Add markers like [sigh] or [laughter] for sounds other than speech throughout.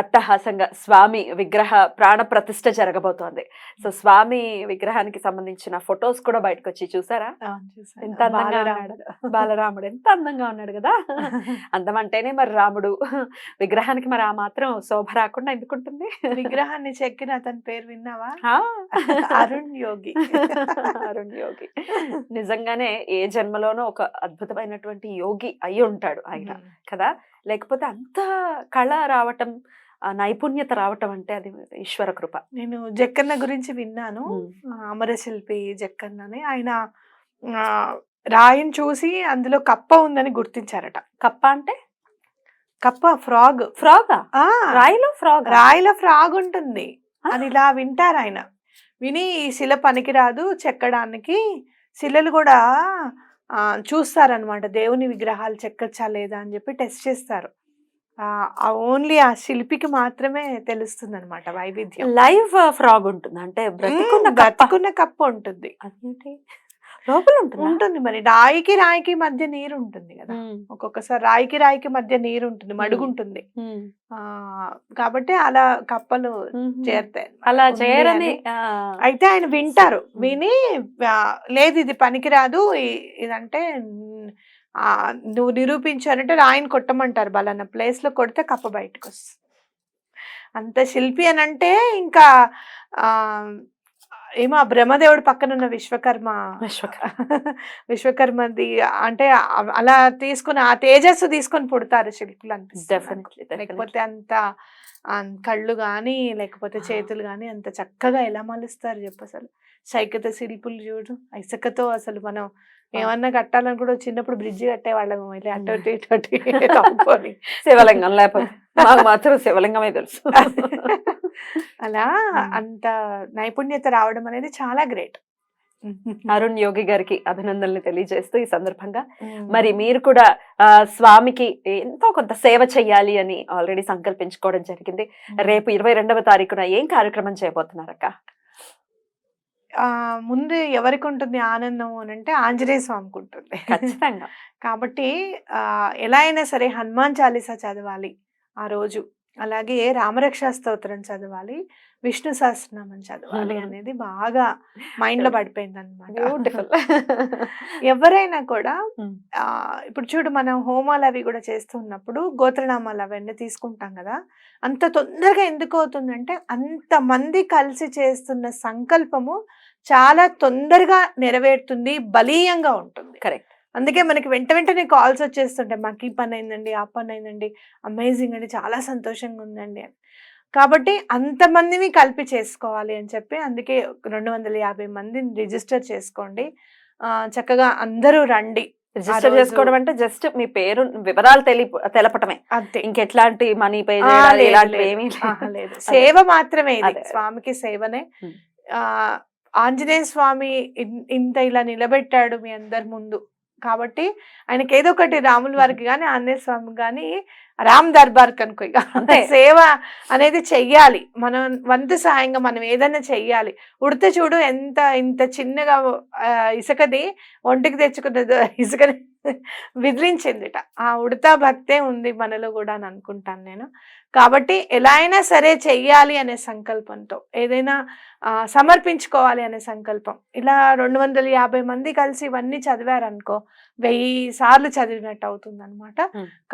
అట్టహాసంగా స్వామి విగ్రహ ప్రాణ ప్రతిష్ఠ జరగబోతోంది. సో స్వామి విగ్రహానికి సంబంధించిన ఫొటోస్ కూడా బయటకు వచ్చి చూసారా ఎంత అందంగా ఉన్నాడు. బాలరాముడు ఎంత అందంగా ఉన్నాడు కదా. [laughs] అందం అంటేనే మరి రాముడు. విగ్రహానికి మరి ఆ మాత్రం శోభ రాకుండా ఎందుకుంటుంది? విగ్రహాన్ని చెక్కిన అతని పేరు విన్నావా? అరుణ్ యోగి. అరుణ్ యోగి. నిజంగానే ఏ జన్మలోనో ఒక అద్భుతమైనటువంటి యోగి అయి ఉంటాడు ఆయన కదా. లేకపోతే అంత కళ రావటం నైపుణ్యత రావటం అంటే అది ఈశ్వర కృప. నేను జక్కన్న గురించి విన్నాను. అమరశిల్పి జక్కన్న అని ఆయన రాయిని చూసి అందులో కప్ప ఉందని గుర్తించారట. కప్ప అంటే? కప్ప ఫ్రాగ్. ఫ్రాగా? రాయిలో ఫ్రాగ్? రాయిలో ఫ్రాగ్ ఉంటుంది. అని ఇలా వింటారు ఆయన. విని ఈ శిల పనికిరాదు చెక్కడానికి. శిలలు కూడా చూస్తారనమాట దేవుని విగ్రహాలు చెక్కచ్చా లేదా అని చెప్పి టెస్ట్ చేస్తారు. ఓన్లీ ఆ శిల్పికి మాత్రమే తెలుస్తుంది అనమాట వైవిధ్యం. లైవ్ ఫ్రాగ్ ఉంటుంది. అంటే బ్రతికున్న బ్రతికున్న కప్ప ఉంటుంది. అదేంటి? లోపల ఉంటుంది? ఉంటుంది మరి. రాయికి రాయికి మధ్య నీరు ఉంటుంది కదా. ఒక్కొక్కసారి రాయికి రాయికి మధ్య నీరు ఉంటుంది. మడుగు ఉంటుంది ఆ కాబట్టి అలా కప్పలు చేరుతాయి. అలా అని. అయితే ఆయన వింటారు. విని లేదు ఇది పనికిరాదు. ఇదంటే నువ్వు నిరూపించారంటే రాయిని కొట్టమంటారు బలన్న ప్లేస్లో కొడితే కప్ప బయటకు వస్తుంది అంత శిల్పి అని అంటే ఇంకా ఆ ఏమో ఆ బ్రహ్మదేవుడు పక్కన ఉన్న విశ్వకర్మ. విశ్వకర్మది అంటే అలా తీసుకుని ఆ తేజస్సు తీసుకొని పుడతారు శిల్పులు అనిపిస్తుంది లేకపోతే అంత కళ్ళు గాని లేకపోతే. చేతులు గాని అంత చక్కగా ఎలా మలుస్తారు చెప్పు అసలు. సైకత శిల్పులు చూడు ఇసుకతో అసలు మనం ఏమన్నా కట్టాలని కూడా చిన్నప్పుడు బ్రిడ్జి కట్టేవాళ్ళం వెళ్ళి అటు ఇటు అటు. శివలింగం లేకపోతే [laughs] నాకు మాత్రం శివలింగమే తెలుసు. అలా. అంత నైపుణ్యత రావడం అనేది చాలా గ్రేట్. అరుణ్ యోగి గారికి అభినందనలు తెలియజేస్తూ ఈ సందర్భంగా. మరి మీరు కూడా ఆ, స్వామికి ఎంతో కొంత సేవ చెయ్యాలి అని ఆల్రెడీ సంకల్పించుకోవడం జరిగింది. రేపు ఇరవై రెండవ తారీఖున ఏం కార్యక్రమం చేయబోతున్నారక్క ముందు ఎవరికి ఉంటుంది ఆనందం అని అంటే ఆంజనేయ స్వామికి ఉంటుంది. ఖచ్చితంగా. [laughs] కాబట్టి ఎలా అయినా సరే హనుమాన్ చాలీసా చదవాలి ఆ రోజు. అలాగే రామరక్షా స్తోత్రం చదవాలి విష్ణు సహస్రనామం చదవాలి. అనేది బాగా మైండ్లో పడిపోయింది అనమాట [laughs] ఎవరైనా కూడా ఇప్పుడు చూడు మనం హోమాలు అవి కూడా చేస్తున్నప్పుడు గోత్రనామాలు అవన్నీ తీసుకుంటాం కదా అంత తొందరగా ఎందుకు అవుతుందంటే అంత మంది కలిసి చేస్తున్న సంకల్పము చాలా తొందరగా నెరవేరుతుంది బలీయంగా ఉంటుంది. కరెక్ట్ అందుకే మనకి వెంట వెంటనే కాల్స్ వచ్చేస్తుంటాయి. మాకు ఈ పని అయిందండి ఆ పని అయిందండి అమేజింగ్ అండి చాలా సంతోషంగా ఉందండి అని. కాబట్టి అంతమందిని కలిపి చేసుకోవాలి అని చెప్పి అందుకే రెండు వందల యాభై మందిని రిజిస్టర్ చేసుకోండి. చక్కగా అందరూ రండి. రిజిస్టర్ రోజు- చేసుకోవడం అంటే జస్ట్ మీ పేరు వివరాలు తెలి తెలపటమే. అంతే. ఇంకెట్లాంటి మనీ పే ఇలాంటివి. ఏమీ లేదు. [laughs] సేవ మాత్రమే ఇది. స్వామికి సేవనే. ఆంజనేయ స్వామి ఇంత ఇలా నిలబెట్టాడు మీ అందరి ముందు. కాబట్టి ఆయనకి ఏదో ఒకటి రాముల వారికి కానీ ఆంజనేయ స్వామి కానీ రామ్ దర్బార్ కనుకో. సేవ అనేది చెయ్యాలి. మనం వంతు సాయంగా మనం ఏదైనా చెయ్యాలి. ఉడితే చూడు ఎంత ఇంత చిన్నగా ఇసుకది ఒంటికి తెచ్చుకున్నది ఇసుకని విదిలించిందిట. ఆ ఉడతా భక్తే ఉంది మనలో కూడా అని అనుకుంటాను నేను. కాబట్టి ఎలా అయినా సరే చెయ్యాలి అనే సంకల్పంతో ఏదైనా సమర్పించుకోవాలి అనే సంకల్పం. ఇలా రెండు వందల యాభై మంది కలిసి ఇవన్నీ చదివారనుకో వెయ్యి సార్లు చదివినట్టు అవుతుంది అనమాట.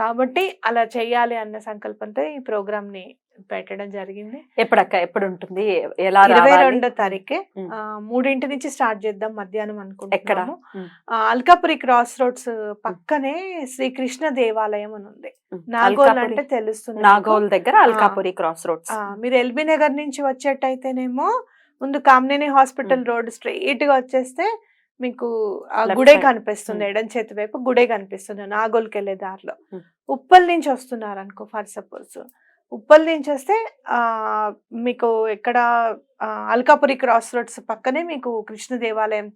కాబట్టి అలా చెయ్యాలి అన్న సంకల్పంతో ఈ ప్రోగ్రామ్ని పెట్టడం జరిగింది. ఎప్పుడక్క? ఎప్పుడు ఉంటుంది ఎలా ఇరవై? రెండో తారీఖే. మూడింటి నుంచి స్టార్ట్ చేద్దాం మధ్యాహ్నం ఎక్కడ? అనుకుంటున్నాము. అల్కాపురి క్రాస్ రోడ్స్ పక్కనే శ్రీకృష్ణ దేవాలయం అని ఉంది. నాగోల్ అంటే తెలుస్తుంది. నాగోల్ దగ్గర అల్కాపురి క్రాస్ రోడ్స్ మీరు ఎల్బీ నగర్ నుంచి వచ్చేటైతేనేమో ముందు కామినేని హాస్పిటల్ రోడ్ స్ట్రైట్గా వచ్చేస్తే మీకు ఆ గుడే. కనిపిస్తుంది. ఎడం చేతి వైపు గుడే కనిపిస్తుంది నాగోల్కి వెళ్ళే దారిలో. ఉప్పల్ నుంచి వస్తున్నారు అనుకో ఫర్ సపోజ్ ఉప్పల్ నుంచి వస్తే ఆ మీకు ఎక్కడ అల్కాపురి క్రాస్ రోడ్స్ పక్కనే మీకు కృష్ణ దేవాలయం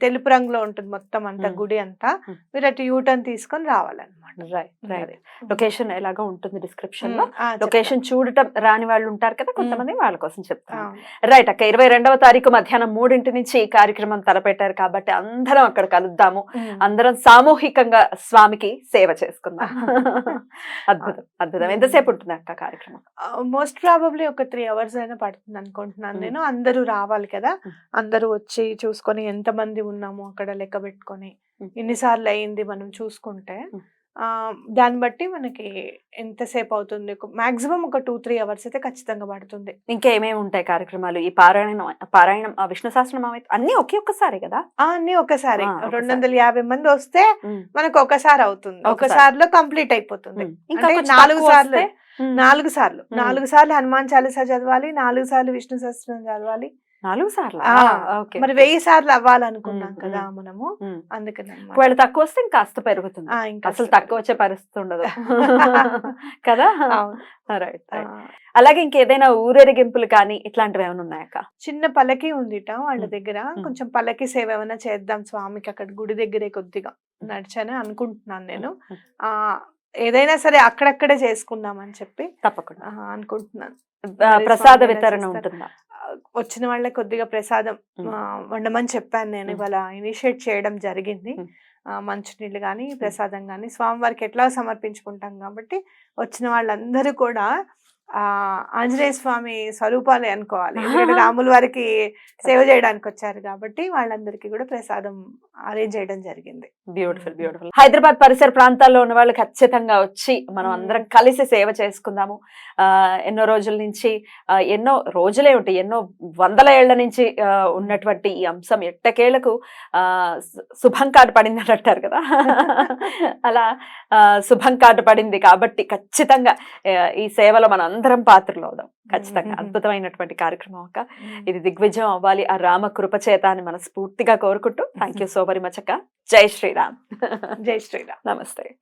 తెలుపు రంగులో ఉంటుంది మొత్తం అంతా. గుడి అంతా. మీరు అటు యూటర్న్ తీసుకొని రావాలన్నమాట. Right right. లొకేషన్ ఎలాగో ఉంటుంది డిస్క్రిప్షన్లో. లొకేషన్ చూడటం రాని వాళ్ళు ఉంటారు కదా కొంతమంది వాళ్ళ కోసం చెప్తాను. రైట్ అక్క ఇరవై రెండవ తారీఖు మధ్యాహ్నం మూడింటి నుంచి ఈ కార్యక్రమం తలపెట్టారు కాబట్టి అందరం అక్కడ కలుద్దాము. అందరం సామూహికంగా స్వామికి సేవ చేసుకుందాం. [laughs] అద్భుతం అద్భుతం. ఎంతసేపు ఉంటుంది అక్క కార్యక్రమం మోస్ట్ ప్రాబబ్లీ ఒక త్రీ అవర్స్ అయినా పడుతుంది. అనుకుంటున్నాను మ్మ్. నేను అందరూ రావాలి కదా. అందరూ వచ్చి చూసుకొని ఎంత మంది ఉన్నాము అక్కడ లెక్క పెట్టుకొని. ఎన్నిసార్లు అయింది మనం చూసుకుంటే దాన్ని బట్టి మనకి ఎంతసేపు అవుతుంది? మాక్సిమం ఒక టూ త్రీ అవర్స్ అయితే ఖచ్చితంగా పడుతుంది. ఇంకా ఏమేమి ఉంటాయి కార్యక్రమాలు? ఈ పారాయణం పారాయణం విష్ణు సహస్రనామం అన్ని ఒకే ఒక్కసారి కదా? అన్ని ఒకసారి. రెండు వందల యాభై మంది వస్తే మనకు ఒకసారి అవుతుంది. ఒకసారి. ఒకసారిలో కంప్లీట్ అయిపోతుంది. ఇంకా నాలుగు సార్లు. నాలుగు సార్లు. నాలుగు సార్లు హనుమాన్ చాలీసా చదవాలి నాలుగు సార్లు విష్ణు సహస్రం చదవాలి నాలుగు సార్లు? మరి వెయ్యి సార్లు అవ్వాలనుకున్నాం కదా మనము. అందుకని. ఒకవేళ తక్కువ వస్తే ఇంకా కాస్త పెరుగుతుంది అసలు. తక్కువ వచ్చే పరిస్థితి ఉండదు. [laughs] కదా. రైట్ అలాగే ఇంకేదైనా ఊరేగింపులు కానీ ఇట్లాంటివి ఏమైనా ఉన్నాయక్క చిన్న పల్లకి ఉందిట వాళ్ళ. దగ్గర. కొంచెం పల్లకి సేవ ఏమైనా చేద్దాం స్వామికి అక్కడ గుడి దగ్గరే కొద్దిగా నడిచాను అనుకుంటున్నాను నేను. ఆ ఏదైనా సరే అక్కడక్కడే చేసుకుందాం అని చెప్పి తప్పకుండా. అనుకుంటున్నాను. ప్రసాద వితరణ? ఉంటుందా? వచ్చిన వాళ్ళకి కొద్దిగా ప్రసాదం వండమని చెప్పాను నేను. ఇవాళ ఇనిషియేట్ చేయడం జరిగింది. మంచినీళ్ళు కానీ ప్రసాదం కానీ స్వామివారికి ఎట్లా సమర్పించుకుంటాం కాబట్టి వచ్చిన వాళ్ళందరూ కూడా ఆంజనేయ స్వామి స్వరూపాలే అనుకోవాలి. ఎందుకంటే [laughs] రాముల వారికి సేవ చేయడానికి వచ్చారు కాబట్టి వాళ్ళందరికీ కూడా ప్రసాదం అరేంజ్ చేయడం జరిగింది. బ్యూటిఫుల్ బ్యూటిఫుల్ హైదరాబాద్ పరిసర ప్రాంతాల్లో ఉన్న వాళ్ళు ఖచ్చితంగా వచ్చి మనం. అందరం కలిసి సేవ చేసుకుందాము. ఆ ఎన్నో రోజుల నుంచి ఎన్నో రోజులే ఉంటాయి ఎన్నో వందల ఏళ్ళ నుంచి ఉన్నటువంటి ఈ అంశం ఎట్టకేళ్ళకు ఆ సు- శుభం కార్డు పడింది అని అంటారు కదా. [laughs] అలా శుభం కార్డు పడింది కాబట్టి ఖచ్చితంగా ఈ సేవలో మనం అందరం పాత్రలు అవుదాం. ఖచ్చితంగా. అద్భుతమైనటువంటి కార్యక్రమం అక్క. ఇది దిగ్విజయం అవ్వాలి. ఆ రామ కృప చేత అని మనస్ఫూర్తిగా కోరుకుంటూ thank you so very much అక్క. జై శ్రీరామ్. జై శ్రీరామ్. నమస్తే.